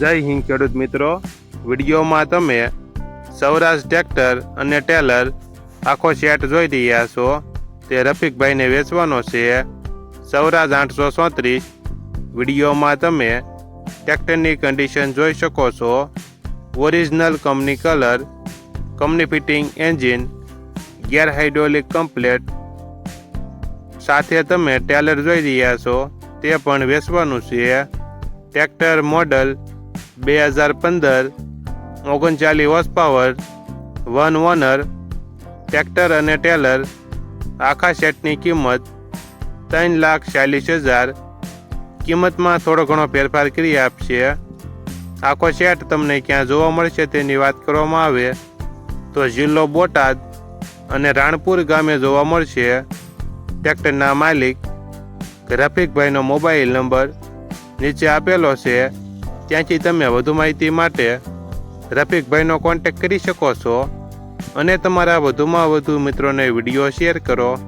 જય હિન્દ, ખેડૂત મિત્રો. વિડીયોમાં તમે સૌરાષ્ટ્ર ટ્રેક્ટર અને ટેલર આખો સેટ જોઈ રહ્યા છો. તે રફીકભાઈને વેચવાનો છે. સૌરાષ્ટ્ર આઠસો ચોત્રીસ વિડીયોમાં તમે ટ્રેક્ટરની કન્ડિશન જોઈ શકો છો. Original company colour company fitting engine gear hydraulic complete સાથે તમે ટેલર જોઈ રહ્યા છો. તે પણ વેચવાનું છે. ટ્રેક્ટર મોડલ બે હજાર પંદર, ઓગણચાલીસ horse power one owner tractor અને ટેલર આખા સેટની કિંમત ત્રણ લાખ ચાલીસ હજાર. કિંમતમાં થોડો ઘણો ફેરફાર કરી આપશે. આખો સેટ તમને ક્યાં જોવા મળશે તેની વાત કરવામાં આવે તો જિલ્લો બોટાદ અને રાણપુર ગામે જોવા મળશે. ટ્રેક્ટરના માલિક રફીકભાઈનો મોબાઈલ નંબર નીચે આપેલો છે. ત્યાંથી તમે વધુ માહિતી માટે રફીકભાઈનો કોન્ટેક્ટ કરી શકો છો. અને તમારા વધુમાં વધુ મિત્રોને વીડિયો શેર કરો.